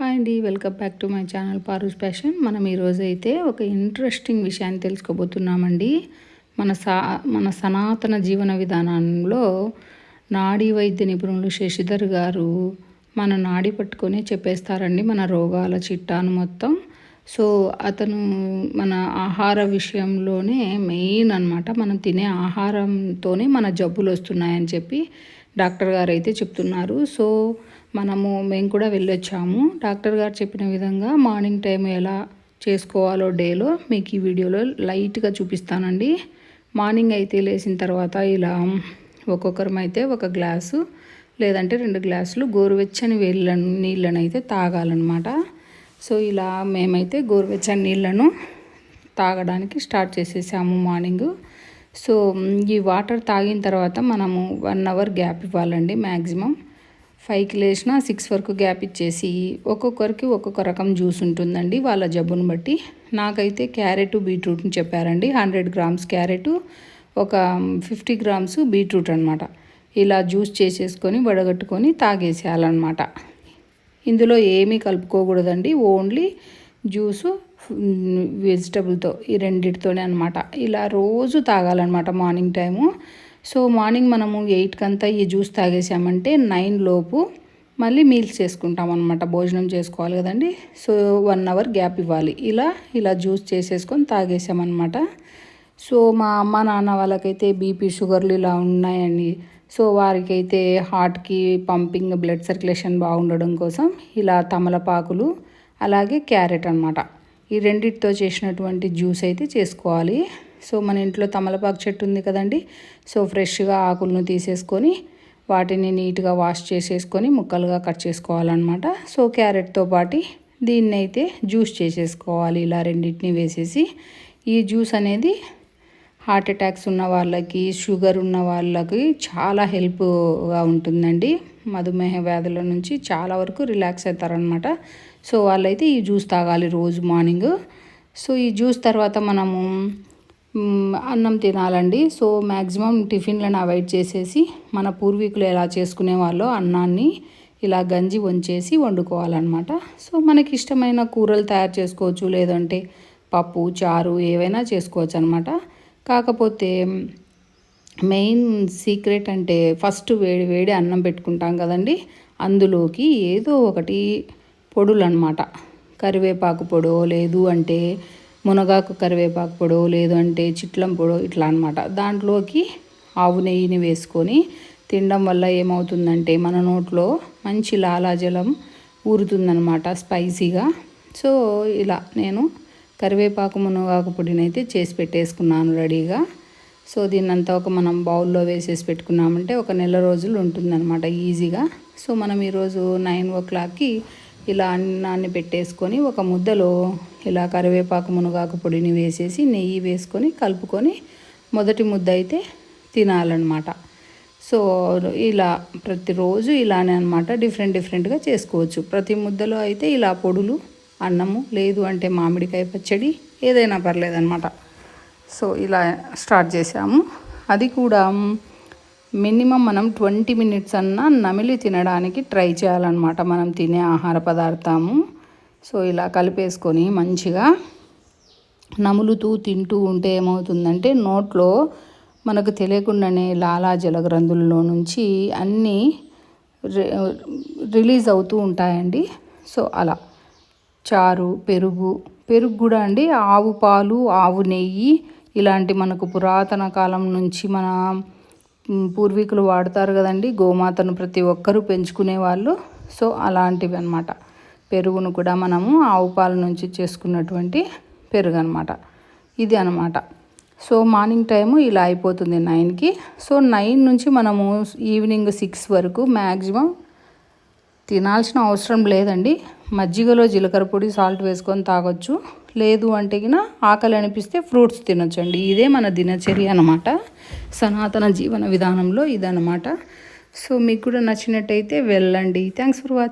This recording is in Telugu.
హాయ్ అండి welcome back to my channel Paru's passion మనం ఈరోజు అయితే ఒక ఇంట్రెస్టింగ్ విషయాన్ని తెలుసుకోబోతున్నామండి. మన సా మన సనాతన జీవన విధానంలో నాడీ వైద్య నిపుణులు శశిధర్ గారు మన నాడి పట్టుకొని చెప్పేస్తారండి మన రోగాల చిట్టాను మొత్తం. సో అతను మన ఆహార విషయంలోనే మెయిన్ అనమాట మనం తినే ఆహారంతోనే మన జబ్బులు వస్తున్నాయని చెప్పి డాక్టర్ గారు అయితే చెప్తున్నారు. సో మనము మేము కూడా వెళ్ళొచ్చాము. డాక్టర్ గారు చెప్పిన విధంగా మార్నింగ్ టైం ఎలా చేసుకోవాలో డేలో మీకు ఈ వీడియోలో లైట్గా చూపిస్తానండి. మార్నింగ్ అయితే లేచిన తర్వాత ఇలా ఒక్కొక్కరం అయితే ఒక గ్లాసు లేదంటే రెండు గ్లాసులు గోరువెచ్చని వేళ్ళ నీళ్ళను అయితే తాగాలన్నమాట. సో ఇలా మేమైతే గోరువెచ్చని నీళ్ళను తాగడానికి స్టార్ట్ చేసేసాము మార్నింగ్. సో ఈ వాటర్ తాగిన తర్వాత మనము వన్ అవర్ గ్యాప్ ఇవ్వాలండి మ్యాక్సిమం ఫైవ్కి లేచిన సిక్స్ వరకు గ్యాప్ ఇచ్చేసి ఒక్కొక్కరికి ఒక్కొక్క రకం జ్యూస్ ఉంటుందండి వాళ్ళ జబ్బును బట్టి. నాకైతే క్యారెట్ బీట్రూట్ని చెప్పారండి. హండ్రెడ్ గ్రామ్స్ క్యారెట్ ఒక ఫిఫ్టీ గ్రామ్స్ బీట్రూట్ అనమాట ఇలా జ్యూస్ చేసేసుకొని వడగట్టుకొని తాగేసేయాలన్నమాట. ఇందులో ఏమీ కలుపుకోకూడదండి. ఓన్లీ జ్యూసు వెజిటబుల్తో ఈ రెండిటితోనే అనమాట ఇలా రోజు తాగాలన్నమాట మార్నింగ్ టైము. సో మార్నింగ్ మనము ఎయిట్కి అంతా ఈ జ్యూస్ తాగేసామంటే నైన్ లోపు మళ్ళీ మీల్స్ చేసుకుంటాం అనమాట భోజనం చేసుకోవాలి కదండి. సో వన్ అవర్ గ్యాప్ ఇవ్వాలి. ఇలా ఇలా జ్యూస్ చేసేసుకొని తాగేసామన్నమాట. సో మా అమ్మ నాన్న వాళ్ళకైతే బీపీ షుగర్లు ఇలా ఉన్నాయండి. సో వారికైతే హార్ట్కి పంపింగ్ బ్లడ్ సర్క్యులేషన్ బాగుండడం కోసం ఇలా తమలపాకులు అలాగే క్యారెట్ అనమాట ఈ రెండిటితో చేసినటువంటి జ్యూస్ అయితే చేసుకోవాలి. సో మన ఇంట్లో తమలపాకు చెట్టు ఉంది కదండి. సో ఫ్రెష్గా ఆకులను తీసేసుకొని వాటిని నీట్గా వాష్ చేసేసుకొని ముక్కలుగా కట్ చేసుకోవాలన్నమాట. సో క్యారెట్తో పాటు దీన్ని అయితే జ్యూస్ చేసేసుకోవాలి. ఇలా రెండింటిని వేసేసి ఈ జ్యూస్ అనేది హార్ట్ అటాక్స్ ఉన్న వాళ్ళకి షుగర్ ఉన్న వాళ్ళకి చాలా హెల్ప్గా ఉంటుందండి. మధుమేహ వ్యాధుల నుంచి చాలా వరకు రిలాక్స్ అవుతారనమాట సో వాళ్ళైతే ఈ జ్యూస్ తాగాలి రోజు మార్నింగ్. సో ఈ జ్యూస్ తర్వాత మనము అన్నం తినాలండి. సో మ్యాక్సిమం టిఫిన్లను అవాయిడ్ చేసేసి మన పూర్వీకులు ఎలా చేసుకునే వాళ్ళో అన్నాన్ని ఇలా గంజి వంచేసి వండుకోవాలన్నమాట. సో మనకి ఇష్టమైన కూరలు తయారు చేసుకోవచ్చు. లేదంటే పప్పు చారు ఏవైనా చేసుకోవచ్చు అనమాట కాకపోతే మెయిన్ సీక్రెట్ అంటే ఫస్ట్ వేడి వేడి అన్నం పెట్టుకుంటాం కదండి. అందులోకి ఏదో ఒకటి పొడులు అనమాట కరివేపాకు పొడో లేదు అంటే మునగాకు కరివేపాకు పొడో లేదు అంటే చిట్లం పొడో ఇట్లా అనమాట దాంట్లోకి ఆవు నెయ్యిని వేసుకొని తినడం వల్ల ఏమవుతుందంటే మన నోట్లో మంచి లాలాజలం ఊరుతుందనమాట స్పైసీగా. సో ఇలా నేను కరివేపాకు మునగాకు పొడిని అయితే చేసి పెట్టేసుకున్నాను రెడీగా. సో దీన్నంతా ఒక మనం బౌల్లో వేసేసి పెట్టుకున్నామంటే ఒక నెల రోజులు ఉంటుందన్నమాట ఈజీగా. సో మనం ఈరోజు నైన్ ఓ క్లాక్కి ఇలా అన్నాన్ని పెట్టేసుకొని ఒక ముద్దలో ఇలా కరివేపాకు మునగాకు పొడిని వేసేసి నెయ్యి వేసుకొని కలుపుకొని మొదటి ముద్ద అయితే తినాలన్నమాట. సో ఇలా ప్రతిరోజు ఇలానే అనమాట డిఫరెంట్ డిఫరెంట్గా చేసుకోవచ్చు. ప్రతి ముద్దలో అయితే ఇలా పొడులు అన్నము లేదు అంటే మామిడికాయ పచ్చడి ఏదైనా పర్లేదన్నమాట. సో ఇలా స్టార్ట్ చేసాము అది కూడా మినిమం మనం ట్వంటీ మినిట్స్ అన్నా నమిలి తినడానికి ట్రై చేయాలన్నమాట. మనం తినే ఆహార పదార్థము. సో ఇలా కలిపేసుకొని మంచిగా నములుతూ తింటూ ఉంటే ఏమవుతుందంటే నోట్లో మనకు తెలియకుండానే లాలాజల గ్రంథుల్లో నుంచి అన్నీ రిలీజ్ అవుతూ ఉంటాయండి. సో అలా. చారు పెరుగు. పెరుగు కూడా అండి. ఆవు పాలు ఆవు నెయ్యి ఇలాంటి మనకు పురాతన కాలం నుంచి మన పూర్వీకులు వాడతారు కదండి. గోమాతను ప్రతి ఒక్కరూ పెంచుకునే వాళ్ళు. సో అలాంటివి అనమాట పెరుగును కూడా మనము ఆవు పాల నుంచి చేసుకున్నటువంటి పెరుగు అనమాట ఇది అనమాట సో మార్నింగ్ టైము ఇలా అయిపోతుంది నైన్కి. సో నైన్ నుంచి మనము ఈవినింగ్ సిక్స్ వరకు మ్యాక్సిమం తినాల్సిన అవసరం లేదండి. మజ్జిగలో జీలకర్ర పొడి సాల్ట్ వేసుకొని తాగొచ్చు. లేదు అంటే ఆకలి అనిపిస్తే ఫ్రూట్స్ తినొచ్చండి. ఇదే మన దినచర్య అనమాట సనాతన జీవన విధానంలో ఇదనమాట సో మీకు కూడా నచ్చినట్టయితే వెళ్ళండి. Thanks for watching